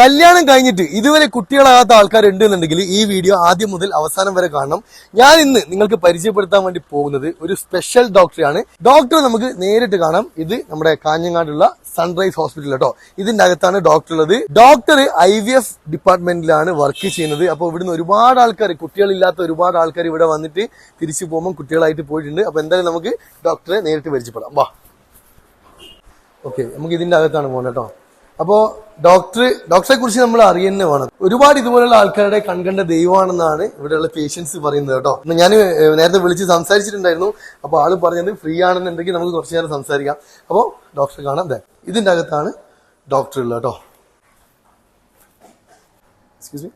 കല്യാണം കഴിഞ്ഞിട്ട് ഇതുവരെ കുട്ടികളാകാത്ത ആൾക്കാരുണ്ട് എന്നുണ്ടെങ്കിൽ ഈ വീഡിയോ ആദ്യം മുതൽ അവസാനം വരെ കാണണം. ഞാൻ ഇന്ന് നിങ്ങൾക്ക് പരിചയപ്പെടുത്താൻ വേണ്ടി പോകുന്നത് ഒരു സ്പെഷ്യൽ ഡോക്ടറാണ് ഡോക്ടർ നമുക്ക് നേരിട്ട് കാണാം. ഇത് നമ്മുടെ കാഞ്ഞങ്ങാടുള്ള സൺറൈസ് ഹോസ്പിറ്റൽ കേട്ടോ ഇതിന്റെ അകത്താണ് ഡോക്ടർ ഉള്ളത്. ഡോക്ടർ ഐ വി എഫ് ഡിപ്പാർട്ട്മെന്റിലാണ് വർക്ക് ചെയ്യുന്നത്. അപ്പോൾ ഇവിടുന്ന് ഒരുപാട് ആൾക്കാർ കുട്ടികളില്ലാത്ത ഒരുപാട് ആൾക്കാർ ഇവിടെ വന്നിട്ട് തിരിച്ചു പോകുമ്പോൾ കുട്ടികളായിട്ട് പോയിട്ടുണ്ട്. അപ്പോൾ എന്തായാലും നമുക്ക് ഡോക്ടറെ നേരിട്ട് പരിചയപ്പെടാം. വാ. ഓക്കെ നമുക്ക് ഇതിന്റെ അകത്താണ് പോകുന്നത് കേട്ടോ അപ്പോ ഡോക്ടർ ഡോക്ടറെ കുറിച്ച് നമ്മൾ അറിയുന്ന വേണം ഒരുപാട് ഇതുപോലുള്ള ആൾക്കാരുടെ കൺകണ്ട ദൈവമാണെന്നാണ് ഇവിടെയുള്ള പേഷ്യൻസ് പറയുന്നത് കേട്ടോ. ഞാൻ നേരത്തെ വിളിച്ച് സംസാരിച്ചിട്ടുണ്ടായിരുന്നു. അപ്പൊ ആൾ പറഞ്ഞത് ഫ്രീ ആണെന്നുണ്ടെങ്കിൽ നമുക്ക് കുറച്ചു നേരം സംസാരിക്കാം. അപ്പോൾ ഡോക്ടറെ കാണാം. അതെ ഇതിന്റെ അകത്താണ് ഡോക്ടർ ഉള്ളത് കേട്ടോ. Excuse me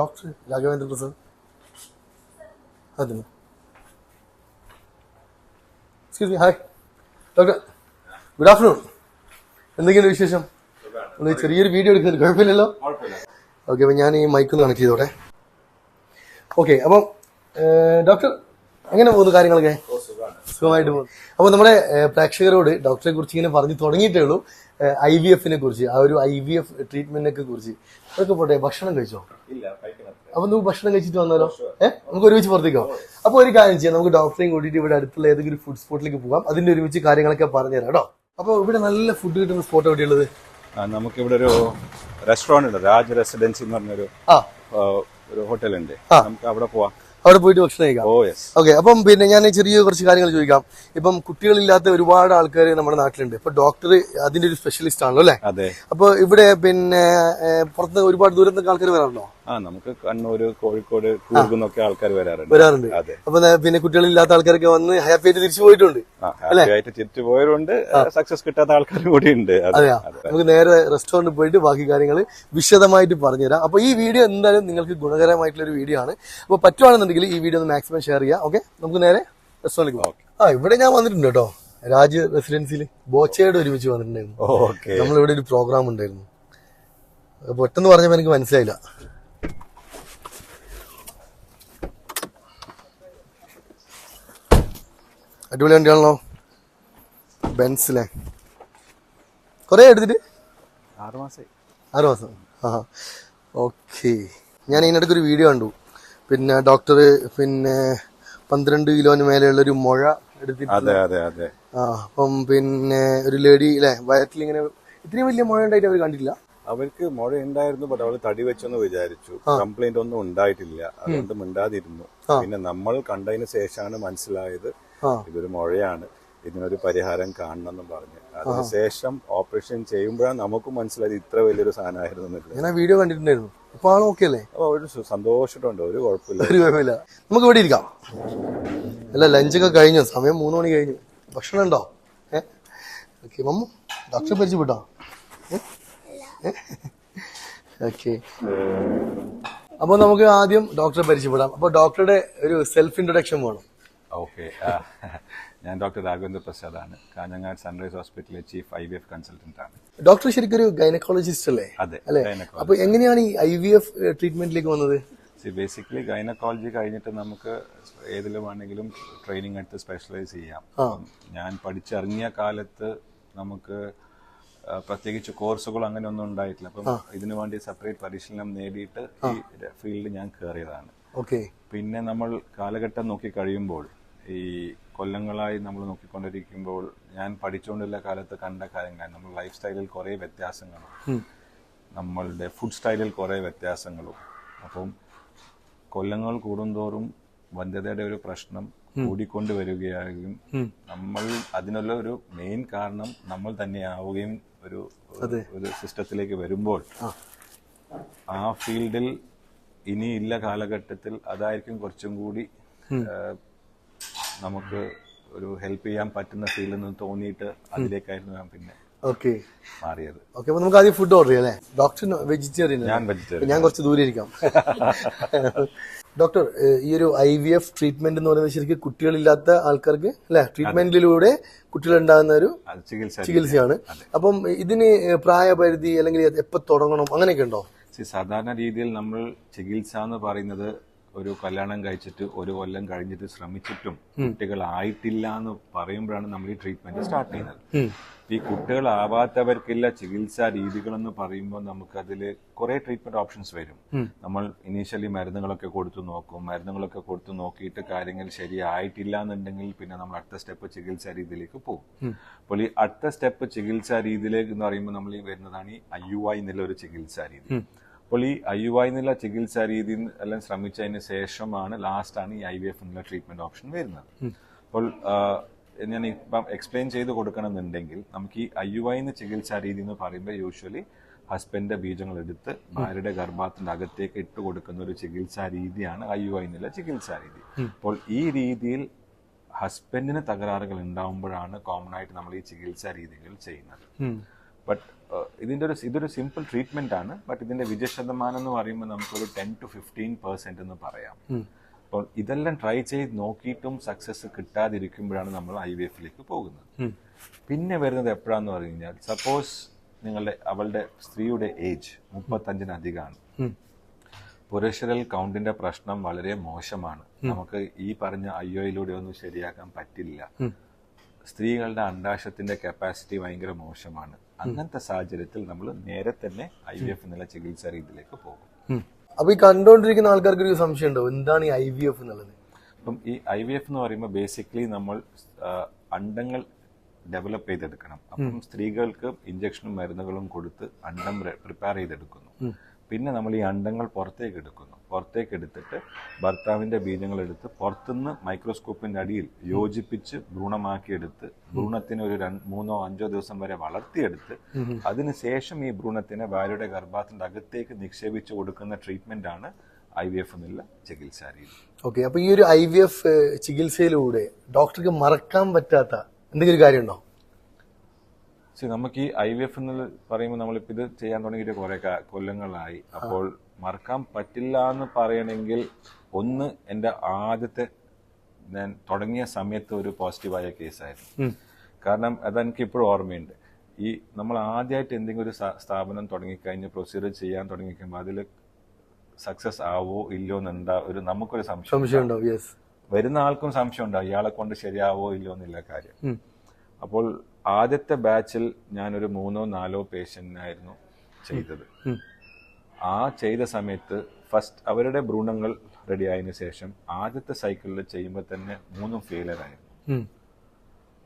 doctor Raghavendra Prasad. അതെ excuse me hi doctor good afternoon എന്തെങ്കിലും വിശേഷം? ഒന്ന് ചെറിയൊരു വീഡിയോ എടുക്കുന്നത് കുഴപ്പമില്ലല്ലോ? ഓക്കെ അപ്പം ഞാൻ ഈ മൈക്ക് ഒന്ന് കണക്ട് ചെയ്തോട്ടെ. ഓക്കെ അപ്പം ഡോക്ടർ എങ്ങനെ പോകുന്നു കാര്യങ്ങളൊക്കെ? സുഖമായിട്ട് പോകുന്നു. അപ്പോൾ നമ്മുടെ പ്രേക്ഷകരോട് ഡോക്ടറെ കുറിച്ച് ഇങ്ങനെ പറഞ്ഞു തുടങ്ങിയിട്ടേ ഉള്ളൂ. ഐ വി എഫിനെ കുറിച്ച് ആ ഒരു ഐ വി എഫ് ട്രീറ്റ്മെന്റിനെ കുറിച്ച്. അതൊക്കെ പോട്ടെ ഭക്ഷണം കഴിച്ചോ? അപ്പൊ നമുക്ക് ഭക്ഷണം കഴിച്ചിട്ട് വന്നാലോ? ഏഹ് നമുക്ക് ഒരുമിച്ച് പുറത്തേക്കോ? അപ്പൊ ഒരു കാര്യം ചെയ്യാം നമുക്ക് ഡോക്ടറെയും കൂട്ടിയിട്ട് ഇവിടെ അടുത്തുള്ള ഏതെങ്കിലും ഫുഡ് സ്പോട്ടിലേക്ക് പോകാം. അതിന്റെ ഒരുമിച്ച് കാര്യങ്ങളൊക്കെ പറഞ്ഞുതരാം കേട്ടോ. അപ്പൊ ഇവിടെ നല്ല ഫുഡ് കിട്ടുന്ന സ്പോട്ട് എവിടെയുള്ളത് നമുക്കിവിടെ ഒരു റെസ്റ്റോറന്റ് ഉണ്ട് രാജ് റെസിഡൻസി എന്ന് പറഞ്ഞൊരു ഒരു ഹോട്ടലുണ്ട് നമുക്ക് അവിടെ പോവാം. അവിടെ പോയിട്ട് ഭക്ഷണം കഴിക്കാം. ഓക്കെ അപ്പം പിന്നെ ഞാൻ ചെറിയ കുറച്ച് കാര്യങ്ങൾ ചോദിക്കാം. ഇപ്പം കുട്ടികളില്ലാത്ത ഒരുപാട് ആൾക്കാർ നമ്മുടെ നാട്ടിലുണ്ട്. ഇപ്പൊ ഡോക്ടർ അതിന്റെ ഒരു സ്പെഷ്യലിസ്റ്റ് ആണല്ലോ അല്ലെ? അതെ. അപ്പൊ ഇവിടെ പിന്നെ പുറത്ത് ഒരുപാട് ദൂരത്തൊക്കെ ആൾക്കാർ വരാറുണ്ടോ? ആ നമുക്ക് കണ്ണൂര് കോഴിക്കോട് കൂർഗുന്നൊക്കെ ആൾക്കാർ വരാറുണ്ട്. വരാറുണ്ട്. അതെ. അപ്പൊ പിന്നെ കുട്ടികളില്ലാത്ത ആൾക്കാരൊക്കെ വന്ന് ഹാപ്പി ആയിട്ട് തിരിച്ചു പോയിട്ടുണ്ട്. ഹാപ്പി ആയിട്ട് തിരിച്ചു പോയവരുണ്ട്. സക്സസ് കിട്ടാത്ത ആൾക്കാരും കൂടി ഉണ്ട്. നമുക്ക് നേരെ റെസ്റ്റോറന്റ് പോയിട്ട് ബാക്കി കാര്യങ്ങൾ വിശദമായിട്ട് പറഞ്ഞുതരാം. അപ്പൊ ഈ വീഡിയോ എന്തായാലും നിങ്ങൾക്ക് ഗുണകരമായിട്ടുള്ള ഒരു വീഡിയോ ആണ്. അപ്പൊ പറ്റുവാണെന്നുണ്ടെങ്കിൽ ഈ വീഡിയോ ഒന്ന് മാക്സിമം ഷെയർ ചെയ്യാം ഓക്കെ നമുക്ക് നേരെ റെസ്റ്റോറന്റിലേക്ക് പോകാം. ആ ഇവിടെ ഞാൻ വന്നിട്ടുണ്ട് കേട്ടോ. രാജ് റെസിഡൻസിൽ ബോച്ചയുടെ ഒരുമിച്ച് വന്നിട്ടുണ്ടായിരുന്നു. ഓക്കെ നമ്മളിവിടെ ഒരു പ്രോഗ്രാം ഉണ്ടായിരുന്നു. പെട്ടെന്ന് പറഞ്ഞപ്പോൾ എനിക്ക് മനസ്സിലായില്ല. അടിപൊളി വണ്ടിയാണല്ലോ. ബെൻസിലെ. കുറേ എടുത്തിട്ട്? ആറ് മാസമായി ആറ് മാസം ആ ഓക്കെ. ഞാൻ ഇതിനിടയ്ക്ക് ഒരു വീഡിയോ കണ്ടു. പിന്നെ ഡോക്ടർ പിന്നെ പന്ത്രണ്ട് കിലോന് മേലെയുള്ള ഒരു മുഴ എടുത്തിട്ട് ആ അപ്പം പിന്നെ ഒരു ലേഡി അല്ലെ വയറ്റിൽ ഇങ്ങനെ ഇത്രയും വലിയ മുഴ ഉണ്ടായിട്ട് അവർ കണ്ടില്ല അവർക്ക് മുഴ ഉണ്ടായിരുന്നു പക്ഷെ അവൾ തടി വെച്ചെന്ന് വിചാരിച്ചു. കംപ്ലൈന്റ് ഒന്നും ഉണ്ടായിട്ടില്ല. അതുകൊണ്ട് മിണ്ടാതിരുന്നു. പിന്നെ നമ്മൾ കണ്ടതിന് ശേഷമാണ് മനസ്സിലായത്. ഇതൊരു മുഴയാണ്. ഇതിനൊരു പരിഹാരം കാണണം എന്ന് പറഞ്ഞു അതിനുശേഷം ഓപ്പറേഷൻ ചെയ്യുമ്പോഴാണ് നമുക്ക് മനസ്സിലായത് ഇത്ര വലിയൊരു സാധനമായിരുന്നു ഞാൻ വീഡിയോ കണ്ടിട്ടുണ്ടായിരുന്നു. ആൾ ഓക്കെ അല്ലേ? അപ്പൊ ഒരു സന്തോഷമുണ്ട്. ഒരു കുഴപ്പമില്ല. ഒരു കുഴപ്പമില്ല. നമുക്ക് ഇവിടെ ഇരിക്കാം. അല്ല ലഞ്ചൊക്കെ കഴിഞ്ഞു. സമയം മൂന്ന് മണി കഴിഞ്ഞു. ഭക്ഷണം ഉണ്ടോ? ഏ? ഓക്കെ മമ്മു ഡോക്ടറെ പരിചയപ്പെട്ടോ? ഓക്കെ അപ്പൊ നമുക്ക് ആദ്യം ഡോക്ടറെ പരിചയപ്പെടാം. അപ്പൊ ഡോക്ടറുടെ ഒരു സെൽഫ് ഇൻട്രൊഡക്ഷൻ വേണം. ഓക്കെ. ഞാൻ ഡോക്ടർ രാഘവേന്ദ്ര പ്രസാദ് ആണ് കാഞ്ഞങ്ങാട് സൺറൈസ് ഹോസ്പിറ്റലിലെ chief I V F consultant ആണ്. ഡോക്ടർ ശരിക്കും ഒരു ഗൈനക്കോളജിസ്റ്റ് അല്ലേ? അതെ അല്ലേ? അപ്പൊ എങ്ങനെയാണ് ഈ ഐ വി എഫ് ട്രീറ്റ്മെന്റിലേക്ക് വന്നത്? ബേസിക്കലി ഗൈനക്കോളജി കഴിഞ്ഞിട്ട് നമുക്ക് ഏതിലും വേണമെങ്കിലും ട്രെയിനിങ് എടുത്ത് സ്പെഷ്യലൈസ് ചെയ്യാം. ഞാൻ പഠിച്ചിറങ്ങിയ കാലത്ത് നമുക്ക് പ്രത്യേകിച്ച് കോഴ്സുകൾ അങ്ങനെ ഒന്നും ഉണ്ടായിട്ടില്ല. അപ്പം ഇതിനു വേണ്ടി സെപ്പറേറ്റ് പരിശീലനം നേടിയിട്ട് ഈ ഫീൽഡ് ഞാൻ കയറിയതാണ് ഓക്കെ. പിന്നെ നമ്മൾ കാലഘട്ടം നോക്കി കഴിയുമ്പോൾ ഈ കൊല്ലങ്ങളായി നമ്മൾ നോക്കിക്കൊണ്ടിരിക്കുമ്പോൾ ഞാൻ പഠിച്ചുകൊണ്ടുള്ള കാലത്ത് കണ്ട കാര്യങ്ങൾ നമ്മൾ ലൈഫ് സ്റ്റൈലിൽ കുറേ വ്യത്യാസങ്ങളും നമ്മളുടെ ഫുഡ് സ്റ്റൈലിൽ കുറേ വ്യത്യാസങ്ങളും. അപ്പം കൊല്ലങ്ങൾ കൂടുന്തോറും വന്ധ്യതയുടെ ഒരു പ്രശ്നം കൂടിക്കൊണ്ട് വരികയാകും നമ്മൾ അതിനുള്ള ഒരു മെയിൻ കാരണം നമ്മൾ തന്നെ ആവുകയും ഒരു ഒരു സിസ്റ്റത്തിലേക്ക് വരുമ്പോൾ ആ. ഫീൽഡിൽ ഇനിയില്ല കാലഘട്ടത്തിൽ അതായിരിക്കും കുറച്ചും കൂടി നമുക്ക് ഒരു ഹെൽപ്പ് ചെയ്യാൻ പറ്റുന്ന ഫീൽഡിൽ നിന്ന് തോന്നിയിട്ട് അതിലേക്കായിരുന്നു ഞാൻ പിന്നെ ഓക്കെ മാറിയത്. ഓക്കെ അപ്പൊ നമുക്ക് ആദ്യം ഫുഡ് ഓർഡർ ചെയ്യാം അല്ലേ? ഡോക്ടർ വെജിറ്റേറിയൻ ഞാൻ വെജിറ്റേറിയൻ ഞാൻ കുറച്ച് ദൂരെ ഇരിക്കാം. ഡോക്ടർ ഈ ഒരു ഐ വി എഫ് ട്രീറ്റ്മെന്റ് എന്ന് പറയുന്നത് ശരിക്കും കുട്ടികളില്ലാത്ത ആൾക്കാർക്ക് അല്ലെ? ട്രീറ്റ്മെന്റിലൂടെ കുട്ടികൾ ഉണ്ടാകുന്ന ഒരു ചികിത്സയാണ്. അപ്പം ഇതിന് പ്രായപരിധി അല്ലെങ്കിൽ എപ്പോ തുടങ്ങണം അങ്ങനെയൊക്കെ ഉണ്ടോ? സാധാരണ രീതിയിൽ നമ്മൾ ചികിത്സ എന്ന് പറയുന്നത് ഒരു കല്യാണം കഴിച്ചിട്ട് ഒരു കൊല്ലം കഴിഞ്ഞിട്ട് ശ്രമിച്ചിട്ടും കുട്ടികളായിട്ടില്ല എന്ന് പറയുമ്പോഴാണ് നമ്മൾ ഈ ട്രീറ്റ്മെന്റ് സ്റ്റാർട്ട് ചെയ്യുന്നത്. ഈ കുട്ടികളാവാത്തവർക്കുള്ള ചികിത്സാ രീതികളെന്ന് പറയുമ്പോൾ നമുക്കതിൽ കുറെ ട്രീറ്റ്മെന്റ് ഓപ്ഷൻസ് വരും. നമ്മൾ ഇനീഷ്യലി മരുന്നുകളൊക്കെ കൊടുത്തു നോക്കും. മരുന്നുകളൊക്കെ കൊടുത്തു നോക്കിയിട്ട് കാര്യങ്ങൾ ശരിയായിട്ടില്ല എന്നുണ്ടെങ്കിൽ പിന്നെ നമ്മൾ അടുത്ത സ്റ്റെപ്പ് ചികിത്സാ രീതിയിലേക്ക് പോകും. അപ്പോൾ ഈ അടുത്ത സ്റ്റെപ്പ് ചികിത്സാ രീതിയിലേക്ക് എന്ന് പറയുമ്പോൾ നമ്മൾ ഈ വരുന്നതാണ് ഈ ഐ യു ഐ എന്നുള്ള ഒരു ചികിത്സാ രീതി. അപ്പോൾ ഈ ഐ യു ഐ എന്നുള്ള ചികിത്സാ രീതി എല്ലാം ശ്രമിച്ചതിന് ശേഷമാണ് ലാസ്റ്റാണ് ഈ ഐ വി എഫ് എന്നുള്ള ട്രീറ്റ്മെന്റ് ഓപ്ഷൻ വരുന്നത്. അപ്പോൾ ഞാൻ ഇപ്പം എക്സ്പ്ലെയിൻ ചെയ്ത് കൊടുക്കണമെന്നുണ്ടെങ്കിൽ നമുക്ക് ഈ ഐ യു ഐ എന്ന് ചികിത്സാ രീതി എന്ന് പറയുമ്പോൾ യൂഷ്വലി ഹസ്ബൻഡിന്റെ ബീജങ്ങൾ എടുത്ത് ഭാര്യയുടെ ഗർഭത്തിന്റെ അകത്തേക്ക് ഇട്ട് കൊടുക്കുന്ന ഒരു ചികിത്സാ രീതിയാണ് ഐ യു ഐ എന്നുള്ള ചികിത്സാ രീതി. അപ്പോൾ ഈ രീതിയിൽ ഹസ്ബൻഡിന് തകരാറുകൾ ഉണ്ടാവുമ്പോഴാണ് കോമൺ ആയിട്ട് നമ്മൾ ഈ ചികിത്സാ രീതികൾ ചെയ്യുന്നത്. ബട്ട് ഇതിന്റെ ഒരു ഇതൊരു സിമ്പിൾ ട്രീറ്റ്മെന്റ് ആണ്. ബട്ട് ഇതിന്റെ വിജയ ശതമാനം എന്ന് പറയുമ്പോൾ നമുക്കൊരു ടെൻ ടു ഫിഫ്റ്റീൻ പെർസെന്റ് എന്ന് പറയാം. അപ്പോൾ ഇതെല്ലാം ട്രൈ ചെയ്ത് നോക്കിയിട്ടും സക്സസ് കിട്ടാതിരിക്കുമ്പോഴാണ് നമ്മൾ ഐ വി എഫിലേക്ക് പോകുന്നത്. പിന്നെ വരുന്നത് എപ്പോഴാന്ന് പറഞ്ഞു കഴിഞ്ഞാൽ സപ്പോസ് നിങ്ങളുടെ അവളുടെ സ്ത്രീയുടെ ഏജ് മുപ്പത്തഞ്ചിനധികമാണ്. പുരുഷരൽ കൗണ്ടിന്റെ പ്രശ്നം വളരെ മോശമാണ്. നമുക്ക് ഈ പറഞ്ഞ അയ്യോയിലൂടെ ഒന്നും ശരിയാക്കാൻ പറ്റില്ല. സ്ത്രീകളുടെ അണ്ടാശത്തിന്റെ കപ്പാസിറ്റി ഭയങ്കര മോശമാണ്. അങ്ങനത്തെ സാഹചര്യത്തിൽ നമ്മൾ നേരെ തന്നെ ഐ വി എഫ് എന്നുള്ള ചികിത്സാ രീതിയിലേക്ക് പോകും. അപ്പൊ ഈ കണ്ടുകൊണ്ടിരിക്കുന്ന ആൾക്കാർക്ക് ഒരു സംശയം ഉണ്ടാവും എന്താണ് ഈ ഐ വി എഫ് എന്നുള്ളത്? അപ്പം ഈ ഐ വി എഫ് എന്ന് പറയുമ്പോൾ ബേസിക്കലി നമ്മൾ അണ്ടങ്ങൾ ഡെവലപ്പ് ചെയ്തെടുക്കണം. അപ്പം സ്ത്രീകൾക്ക് ഇഞ്ചക്ഷനും മരുന്നുകളും കൊടുത്ത് അണ്ടം പ്രിപ്പയർ ചെയ്തെടുക്കുന്നു. പിന്നെ നമ്മൾ ഈ അണ്ടങ്ങൾ പുറത്തേക്ക് എടുക്കുന്നു. പുറത്തേക്ക് എടുത്തിട്ട് ഭർത്താവിന്റെ ബീജങ്ങൾ എടുത്ത് പുറത്തുനിന്ന് മൈക്രോസ്കോപ്പിന്റെ അടിയിൽ യോജിപ്പിച്ച് ഭ്രൂണമാക്കിയെടുത്ത് ഭ്രൂണത്തിന് ഒരു മൂന്നോ അഞ്ചോ ദിവസം വരെ വളർത്തിയെടുത്ത് അതിനുശേഷം ഈ ഭ്രൂണത്തിനെ ഭാര്യയുടെ ഗർഭാത്തിന്റെ അകത്തേക്ക് നിക്ഷേപിച്ചു കൊടുക്കുന്ന ട്രീറ്റ്മെന്റ് ആണ് ഐ വി എഫ് എന്നുള്ള ചികിത്സാ രീതി ഓക്കെ അപ്പൊ ഈ ഒരു ഐ വി എഫ് ചികിത്സയിലൂടെ ഡോക്ടർക്ക് മറക്കാൻ പറ്റാത്ത എന്തെങ്കിലും കാര്യമുണ്ടോ? നമുക്ക് ഈ ഐ വി എഫ് എന്ന് പറയുമ്പോൾ നമ്മളിപ്പോൾ ഇത് ചെയ്യാൻ തുടങ്ങിയിട്ട് കുറെ കൊല്ലങ്ങളായി. അപ്പോൾ മറക്കാൻ പറ്റില്ല എന്ന് പറയണമെങ്കിൽ ഒന്ന് എന്റെ ആദ്യത്തെ ഞാൻ തുടങ്ങിയ സമയത്ത് ഒരു പോസിറ്റീവായ കേസായിരുന്നു കാരണം അതെനിക്ക് ഇപ്പോഴും ഓർമ്മയുണ്ട്. ഈ നമ്മൾ ആദ്യമായിട്ട് എന്തെങ്കിലും ഒരു സ്ഥാ- സ്ഥാപനം തുടങ്ങിക്കഴിഞ്ഞ് പ്രൊസീജിയർ ചെയ്യാൻ തുടങ്ങിക്കുമ്പോൾ അതിൽ സക്സസ് ആവോ ഇല്ലയോ എന്നുണ്ടാ ഒരു നമുക്കൊരു സംശയം വരുന്ന ആൾക്കും സംശയം ഉണ്ടാവും. ഇയാളെ കൊണ്ട് ശരിയാവോ ഇല്ലയോ എന്നുള്ള കാര്യം. അപ്പോൾ ആദ്യത്തെ ബാച്ചിൽ ഞാനൊരു മൂന്നോ നാലോ പേഷ്യന്റിനായിരുന്നു ചെയ്തത്. ആ ചെയ്ത സമയത്ത് ഫസ്റ്റ് അവരുടെ ഭ്രൂണങ്ങൾ റെഡി ആയതിനു ശേഷം ആദ്യത്തെ സൈക്കിളിൽ ചെയ്യുമ്പോൾ തന്നെ മൂന്നും ഫെയിലർ ആയിരുന്നു.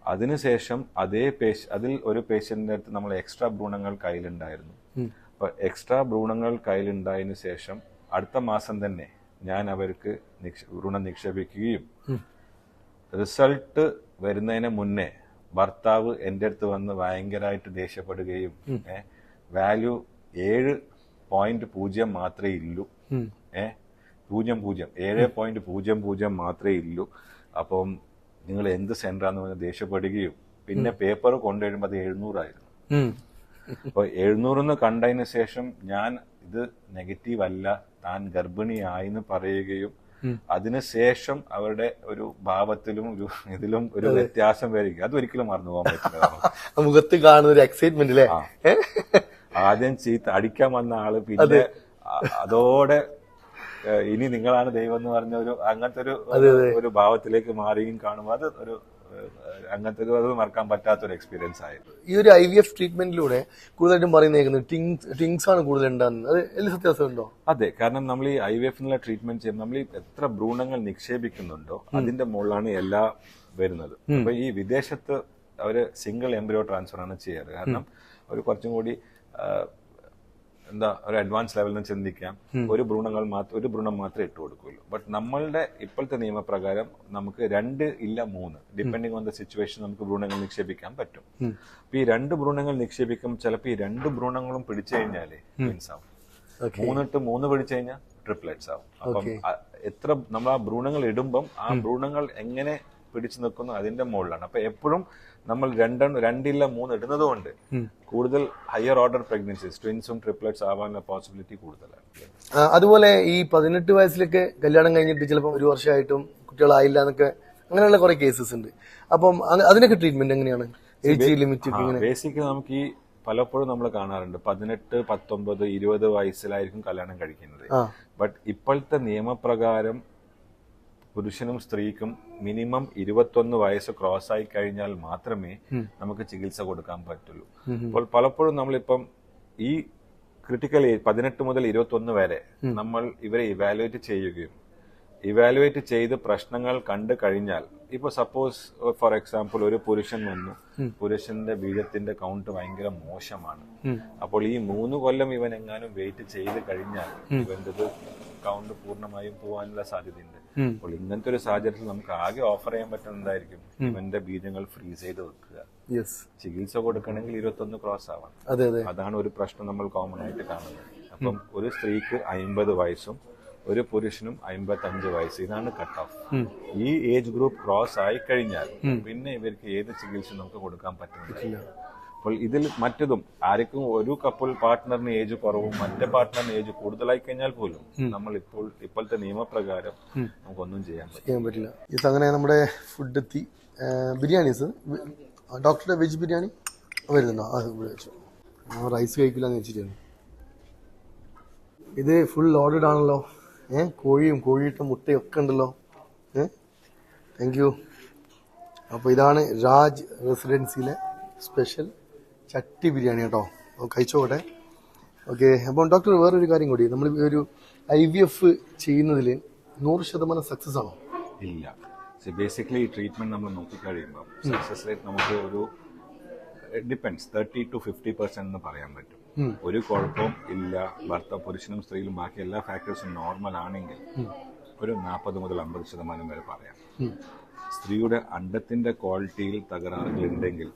അതിനുശേഷം അതേ പേശ് അതിൽ ഒരു പേഷ്യന്റിന്റെ അടുത്ത് നമ്മൾ എക്സ്ട്രാ ഭ്രൂണങ്ങൾ കയ്യിലുണ്ടായിരുന്നു. അപ്പൊ എക്സ്ട്രാ ഭ്രൂണങ്ങൾ കയ്യിലുണ്ടായതിനു ശേഷം അടുത്ത മാസം തന്നെ ഞാൻ അവർക്ക് ഭ്രൂണം നിക്ഷേപിക്കുകയും റിസൾട്ട് വരുന്നതിന് മുന്നേ ഭർത്താവ് എന്റെ അടുത്ത് വന്ന് ഭയങ്കരമായിട്ട് ദേഷ്യപ്പെടുകയും വാല്യൂ ഏഴ് പോയിന്റ് പൂജ്യം മാത്രമേ ഇല്ലൂ. ഏ? പൂജ്യം പൂജ്യം. ഏഴ് പോയിന്റ് പൂജ്യം പൂജ്യം മാത്രമേ ഇല്ലൂ. അപ്പം നിങ്ങൾ എന്ത് സെന്ററാന്ന് പറഞ്ഞാൽ ദേഷ്യപ്പെടുകയും പിന്നെ പേപ്പർ കൊണ്ടുവരുമ്പോൾ അത് എഴുന്നൂറായിരുന്നു. അപ്പൊ എഴുന്നൂറെന്ന് കണ്ടതിന് ശേഷം ഞാൻ ഇത് നെഗറ്റീവ് അല്ല താൻ ഗർഭിണിയായിന്ന് പറയുകയും അതിനുശേഷം അവരുടെ ഒരു ഭാവത്തിലും ഒരു ഇതിലും ഒരു വ്യത്യാസം വരിക അത് ഒരിക്കലും മറന്നു പോകാൻ പറ്റില്ല. മുഖത്ത് കാണുന്ന ഒരു എക്സൈറ്റ്മെന്റ് അല്ലേ. ആദ്യം ചീത്ത അടിക്കാൻ വന്ന ആൾ പിന്നെ അതോടെ ഇനി നിങ്ങളാണ് ദൈവം എന്ന് പറഞ്ഞ ഒരു അങ്ങനത്തെ ഒരു ഒരു ഭാവത്തിലേക്ക് മാറിയും കാണുമ്പോൾ അത് ഒരു അങ്ങനത്തെ ഒരു അത് മറക്കാൻ പറ്റാത്ത ഒരു എക്സ്പീരിയൻസ് ആയിരുന്നു. ഈ ഒരു ഐ വി എഫ് ട്രീറ്റ്മെന്റിലൂടെ കൂടുതലായിട്ടും പറയുന്നേക്കുന്നത് ടിങ്സ് ടിങ്സ് ആണ് കൂടുതൽ ഉണ്ടാകുന്നത് അത് എല്ലാ സത്യാവസ്ഥ ഉണ്ടോ അതെ കാരണം നമ്മൾ ഈ ഐ വി എഫിനുള്ള ട്രീറ്റ്മെന്റ് ചെയ്യുമ്പോൾ നമ്മൾ എത്ര ഭ്രൂണങ്ങൾ നിക്ഷേപിക്കുന്നുണ്ടോ അതിന്റെ മുകളിലാണ് എല്ലാ വരുന്നത്. അപ്പൊ ഈ വിദേശത്ത് അവർ സിംഗിൾ എംബ്രിയോ ട്രാൻസ്ഫർ ആണ് ചെയ്യാറ്. കാരണം അവർ കുറച്ചും കൂടി എന്താ ഒരു അഡ്വാൻസ് ലെവലിൽ നിന്ന് ചിന്തിക്കാം. ഒരു ഭ്രൂണങ്ങൾ മാത്രം ഒരു ഭ്രൂണം മാത്രമേ ഇട്ട് കൊടുക്കുള്ളൂ ബട്ട് നമ്മളുടെ ഇപ്പോഴത്തെ നിയമപ്രകാരം നമുക്ക് രണ്ട് ഇല്ല മൂന്ന് ഡിപ്പെൻഡിങ് ഓൺ ദ സിറ്റുവേഷൻ നമുക്ക് ഭ്രൂണങ്ങൾ നിക്ഷേപിക്കാൻ പറ്റും. അപ്പൊ ഈ രണ്ട് ഭ്രൂണങ്ങൾ നിക്ഷേപിക്കും ചിലപ്പോൾ ഈ രണ്ട് ഭ്രൂണങ്ങളും പിടിച്ചു കഴിഞ്ഞാലേ മീൻസ് ആവും. മൂന്നിട്ട് മൂന്ന് പിടിച്ചു കഴിഞ്ഞാൽ ട്രിപ്ലെറ്റ്സ് ആവും. അപ്പം എത്ര നമ്മൾ ആ ഭ്രൂണങ്ങൾ ഇടുമ്പം ആ ഭ്രൂണങ്ങൾ എങ്ങനെ പിടിച്ചു നിൽക്കുന്നു അതിന്റെ മുകളിലാണ്. അപ്പൊ എപ്പോഴും നമ്മൾ രണ്ടെണ്ണം രണ്ടില്ല മൂന്ന് ഇടുന്നത് കൊണ്ട് കൂടുതൽ ഹയർ ഓർഡർ പ്രഗ്നൻസീസ് ട്വിൻസും ട്രിപ്ലറ്റ്സ് ആവാനുള്ള പോസിബിലിറ്റി കൂടുതലാണ്. അതുപോലെ ഈ പതിനെട്ട് വയസ്സിലൊക്കെ കല്യാണം കഴിഞ്ഞിട്ട് ചിലപ്പോൾ ഒരു വർഷമായിട്ടും കുട്ടികളായില്ല എന്നൊക്കെ അങ്ങനെയുള്ള കുറെ കേസസ് ഉണ്ട്. അപ്പം അതിനൊക്കെ ട്രീറ്റ്മെന്റ് എങ്ങനെയാണ്? ഏജ് ലിമിറ്റ് ബേസിക്കലി നമുക്ക് ഈ പലപ്പോഴും നമ്മൾ കാണാറുണ്ട് പതിനെട്ട് പത്തൊമ്പത് ഇരുപത് വയസ്സിലായിരിക്കും കല്യാണം കഴിക്കുന്നത്. ബട്ട് ഇപ്പോഴത്തെ നിയമപ്രകാരം പുരുഷനും സ്ത്രീക്കും മിനിമം ഇരുപത്തൊന്ന് വയസ്സ് ക്രോസ് ആയി കഴിഞ്ഞാൽ മാത്രമേ നമുക്ക് ചികിത്സ കൊടുക്കാൻ പറ്റുള്ളൂ. അപ്പോൾ പലപ്പോഴും നമ്മളിപ്പം ഈ ക്രിട്ടിക്കൽ ഏജ് പതിനെട്ട് മുതൽ ഇരുപത്തൊന്ന് വരെ നമ്മൾ ഇവരെ ഇവാലുവേറ്റ് ചെയ്യുകയും ഇവാലുവേറ്റ് ചെയ്ത് പ്രശ്നങ്ങൾ കണ്ടു കഴിഞ്ഞാൽ ഇപ്പൊ സപ്പോസ് ഫോർ എക്സാമ്പിൾ ഒരു പുരുഷൻ വന്നു. പുരുഷന്റെ ബീജത്തിന്റെ കൗണ്ട് ഭയങ്കര മോശമാണ്. അപ്പോൾ ഈ മൂന്ന് കൊല്ലം ഇവൻ എങ്ങാനും വെയിറ്റ് ചെയ്ത് കഴിഞ്ഞാൽ ഇവന്റെ കൗണ്ട് പൂർണമായും പോകാനുള്ള സാധ്യതയുണ്ട്. അപ്പോൾ ഇങ്ങനത്തെ ഒരു സാഹചര്യത്തിൽ നമുക്ക് ആകെ ഓഫർ ചെയ്യാൻ പറ്റുന്നതായിരിക്കും ഇവന്റെ ബീജങ്ങൾ ഫ്രീസ് ചെയ്ത് വെക്കുക. ചികിത്സ കൊടുക്കണമെങ്കിൽ ഇരുപത്തൊന്ന് ക്രോസ് ആവണം. അതെ അതെ. അതാണ് ഒരു പ്രശ്നം നമ്മൾ കോമൺ ആയിട്ട് കാണുന്നത്. അപ്പം ഒരു സ്ത്രീക്ക് അമ്പത് വയസ്സും ഒരു പുരുഷനും അമ്പത്തി അഞ്ച് വയസ്സ്. ഇതാണ് കട്ട് ഓഫ് ഈ ഏജ് ഗ്രൂപ്പ് ക്രോസ് ആയി കഴിഞ്ഞാൽ പിന്നെ ഇവർക്ക് ഏത് ചികിത്സ നമുക്ക് കൊടുക്കാൻ പറ്റുന്നില്ല. അപ്പോൾ ഇതിൽ മറ്റതും ആർക്കും ഒരു കപ്പിൾ പാർട്ട്ണറിന് ഏജ് കുറവും മറ്റേ പാർട്ട്ണറിന് ഏജ് കൂടുതലായി കഴിഞ്ഞാൽ പോലും നമ്മൾ ഇപ്പോൾ ഇപ്പോഴത്തെ നിയമപ്രകാരം നമുക്കൊന്നും ചെയ്യാൻ പറ്റില്ല. ചെയ്യാൻ പറ്റില്ല. ഇത് അങ്ങനെ നമ്മുടെ ഫുഡ് എത്തി ബിരിയാണീസ് ഡോക്ടറുടെ വെജ് ബിരിയാണി വരുന്നുണ്ടോ? അത് വെച്ചു. റൈസ് കഴിക്കില്ല എന്ന് വെച്ചിട്ടാണ്. ഇത് ഫുൾ ലോഡഡ് ആണല്ലോ. ഏഹ് കോഴിയും കോഴിയിട്ട മുട്ടയും ഒക്കെ ഉണ്ടല്ലോ. ഏഹ് താങ്ക് യു അപ്പോൾ ഇതാണ് രാജ് റെസിഡൻസിയിലെ സ്പെഷ്യൽ ചട്ടി ബിരിയാണി കേട്ടോ. കഴിച്ചോട്ടെ ഓക്കെ അപ്പം ഡോക്ടർ വേറൊരു കാര്യം കൂടി. നമ്മൾ ഒരു ഐ വി എഫ് ചെയ്യുന്നതിൽ നൂറ് ശതമാനം സക്സസ് ആണോ? ഇല്ല. ബേസിക്കലി ട്രീറ്റ്മെന്റ് നമ്മൾ നോക്കിക്കഴിയുമ്പോൾ സക്സസ് റേറ്റ് നമുക്ക് ഒരു depends thirty to fifty percent എന്ന് പറയാൻ പറ്റും. ഒരു കുഴപ്പവും ഇല്ല. ഭർത്ത പുരുഷനും സ്ത്രീയിലും ബാക്കി എല്ലാ ഫാക്ടേഴ്സും നോർമൽ ആണെങ്കിൽ ഒരു നാൽപ്പത് മുതൽ അമ്പത് ശതമാനം വരെ പറയാം. സ്ത്രീയുടെ അണ്ടത്തിന്റെ ക്വാളിറ്റിയിൽ തകരാറുകൾ ഉണ്ടെങ്കിൽ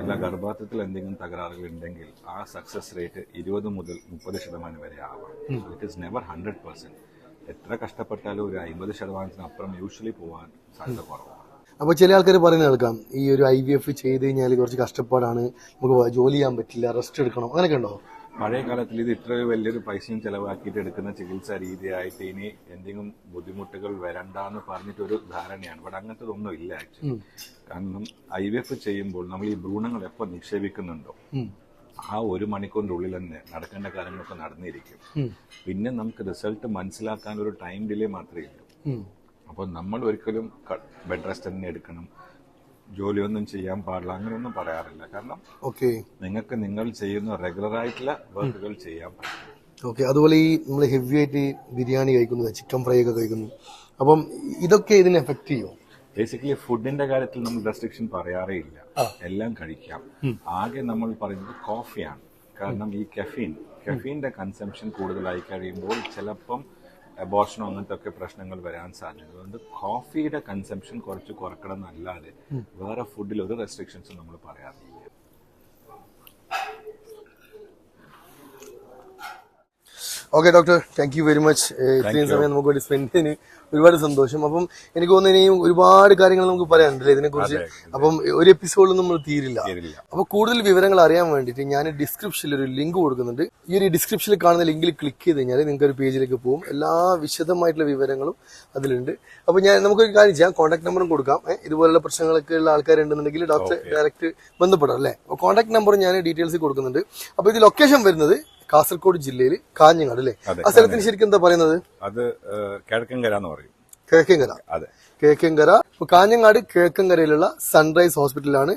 അല്ല ഗർഭാർത്ഥത്തിൽ എന്തെങ്കിലും തകരാറുകൾ ഉണ്ടെങ്കിൽ ആ സക്സസ് റേറ്റ് ഇരുപത് മുതൽ മുപ്പത് ശതമാനം വരെ ആവാം. It is never hundred percent എത്ര കഷ്ടപ്പെട്ടാലും ഒരു അമ്പത് ശതമാനത്തിനപ്പുറം യൂഷ്വലി പോവാൻ സാധ്യത കുറവാണ്. അപ്പോൾ ചില ആൾക്കാർ പറയുന്നത് കേൾക്കാം ഈ ഒരു ഐ വി എഫ് ചെയ്ത് കഴിഞ്ഞാൽ കുറച്ച് കഷ്ടപ്പാടാണ് നമുക്ക് ജോലി ചെയ്യാൻ പറ്റില്ല റെസ്റ്റ് എടുക്കണം അങ്ങനെയൊക്കെ ഉണ്ടോ? പഴയ കാലത്തിൽ ഇത് ഇത്ര വലിയൊരു പൈസയും ചെലവാക്കിയിട്ട് എടുക്കുന്ന ചികിത്സാ രീതിയായിട്ട് ഇനി എന്തെങ്കിലും ബുദ്ധിമുട്ടുകൾ വരണ്ട എന്ന് പറഞ്ഞിട്ടൊരു ധാരണയാണ്. ബട്ട് അങ്ങനത്തെ ഒന്നും ഇല്ല ആക്ച്വലി കാരണം ഐ വി എഫ് ചെയ്യുമ്പോൾ നമ്മൾ ഈ ഭ്രൂണങ്ങൾ എപ്പോൾ നിക്ഷേപിക്കുന്നുണ്ടോ? ആ ഒരു മണിക്കൂറിന്റെ ഉള്ളിൽ തന്നെ നടക്കേണ്ട കാര്യങ്ങളൊക്കെ നടന്നിരിക്കും. പിന്നെ നമുക്ക് റിസൾട്ട് മനസ്സിലാക്കാൻ ഒരു ടൈം ഡിലേ മാത്രമേ ഉള്ളൂ അപ്പോൾ നമ്മൾ ഒരിക്കലും ബെഡ് റെസ്റ്റ് തന്നെ എടുക്കണം. ജോലിയൊന്നും ചെയ്യാൻ പാടില്ല അങ്ങനെയൊന്നും പറയാറില്ല. കാരണം ഓക്കെ. നിങ്ങൾക്ക് നിങ്ങൾ ചെയ്യുന്ന റെഗുലർ ആയിട്ടുള്ള വർക്കുകൾ ചെയ്യാൻ പറ്റും. ഓക്കെ അതുപോലെ ഈ നമ്മൾ ഹെവി ആയിട്ട് ബിരിയാണി കഴിക്കുന്നത് ചിക്കൻ ഫ്രൈ ഒക്കെ കഴിക്കുന്നു. അപ്പം ഇതൊക്കെ ഇതിനെ എഫക്ട് ചെയ്യുമോ ബേസിക്കലി ഫുഡിന്റെ കാര്യത്തിൽ നമ്മൾ റെസ്ട്രിക്ഷൻ പറയാറേ ഇല്ല. എല്ലാം കഴിക്കാം. ആകെ നമ്മൾ പറയുന്നത് കോഫിയാണ് കാരണം ഈ കെഫീൻ കെഫീന്റെ കൺസംഷൻ കൂടുതലായി കഴിയുമ്പോൾ ചിലപ്പം അബോർഷനോ അങ്ങനത്തെ ഒക്കെ പ്രശ്നങ്ങൾ വരാൻ സാധ്യത. അതുകൊണ്ട് കോഫിയുടെ കൺസംഷൻ കുറച്ച് കുറക്കണം എന്നല്ലാതെ വേറെ ഫുഡിൽ ഒരു റെസ്ട്രിക്ഷൻസും നമ്മൾ പറയാറില്ല. Okay doctor thank you very much ഇത്രയും സമയം നമുക്ക് വേണ്ടി സ്പെൻഡ് ചെയ്യുന്നതിന് ഒരുപാട് സന്തോഷം. അപ്പം എനിക്ക് തോന്നുന്നു ഇനിയും ഒരുപാട് കാര്യങ്ങൾ നമുക്ക് പറയാനുണ്ടല്ലേ ഇതിനെക്കുറിച്ച്? അപ്പം ഒരു എപ്പിസോഡിൽ നമ്മൾ തീരില്ല. അപ്പൊ കൂടുതൽ വിവരങ്ങൾ അറിയാൻ വേണ്ടിയിട്ട് ഞാൻ ഡിസ്ക്രിപ്ഷനിൽ ഒരു ലിങ്ക് കൊടുക്കുന്നുണ്ട്. ഈ ഒരു ഡിസ്ക്രിപ്ഷനിൽ കാണുന്ന ലിങ്കിൽ ക്ലിക്ക് ചെയ്ത് കഴിഞ്ഞാൽ നിങ്ങൾക്ക് ഒരു പേജിലേക്ക് പോകും. എല്ലാ വിശദമായിട്ടുള്ള വിവരങ്ങളും അതിലുണ്ട്. അപ്പൊ ഞാൻ നമുക്കൊരു കാര്യം ചെയ്യാം. കോൺടാക്ട് നമ്പറും കൊടുക്കാം. ഇതുപോലുള്ള പ്രശ്നങ്ങളൊക്കെ ഉള്ള ആൾക്കാരുണ്ടെന്നുണ്ടെങ്കിൽ ഡോക്ടർ ഡയറക്റ്റ് ബന്ധപ്പെടാം അല്ലേ? കോൺടാക്ട് നമ്പർ ഞാൻ ഡീറ്റെയിൽസ് കൊടുക്കുന്നുണ്ട്. അപ്പൊ ഇത് ലൊക്കേഷൻ വരുന്നത് കാസർഗോഡ് ജില്ലയിൽ കാഞ്ഞങ്ങാട് അല്ലേ? ആ സ്ഥലത്തിന് ശരിക്കും എന്താ പറയുന്നത്? അത് കിഴക്കങ്കര എന്ന് പറയും. കിഴക്കങ്കര. അതെ. കിഴക്കങ്കര. കാഞ്ഞങ്ങാട് കിഴക്കങ്കരയിലുള്ള സൺറൈസ് ഹോസ്പിറ്റലിലാണ്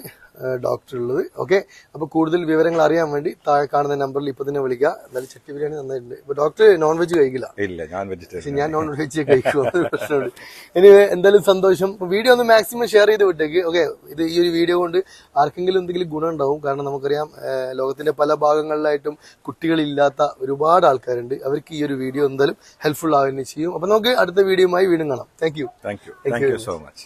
ഡോക്ടർ ഉള്ളത്. ഓക്കെ അപ്പൊ കൂടുതൽ വിവരങ്ങൾ അറിയാൻ വേണ്ടി താഴെ കാണുന്ന നമ്പറിൽ ഇപ്പൊ തന്നെ വിളിക്കുക. എന്നാലും ചട്ടി ബിരിയാണി നന്നായിട്ടുണ്ട്. ഇപ്പൊ ഡോക്ടർ നോൺ വെജ് കഴിക്കില്ല. ഇല്ല ഞാൻ വെജിറ്റേറിയൻ ഞാൻ നോൺ വെജ് കഴിക്കും പ്രശ്നമുണ്ട്. ഇനി എന്തായാലും സന്തോഷം. വീഡിയോ ഒന്ന് മാക്സിമം ഷെയർ ചെയ്ത് വിട്ടേക്ക്. ഓക്കെ ഇത് ഈ ഒരു വീഡിയോ കൊണ്ട് ആർക്കെങ്കിലും എന്തെങ്കിലും ഗുണം ഉണ്ടാവും. കാരണം നമുക്കറിയാം ലോകത്തിന്റെ പല ഭാഗങ്ങളിലായിട്ടും കുട്ടികളില്ലാത്ത ഒരുപാട് ആൾക്കാരുണ്ട്. അവർക്ക് ഈ ഒരു വീഡിയോ എന്തായാലും ഹെൽപ്ഫുൾ ആവുകയും ചെയ്യും. അപ്പൊ നമുക്ക് അടുത്ത വീഡിയോയുമായി വീണ്ടും കാണാം. Thank you thank you thank you so much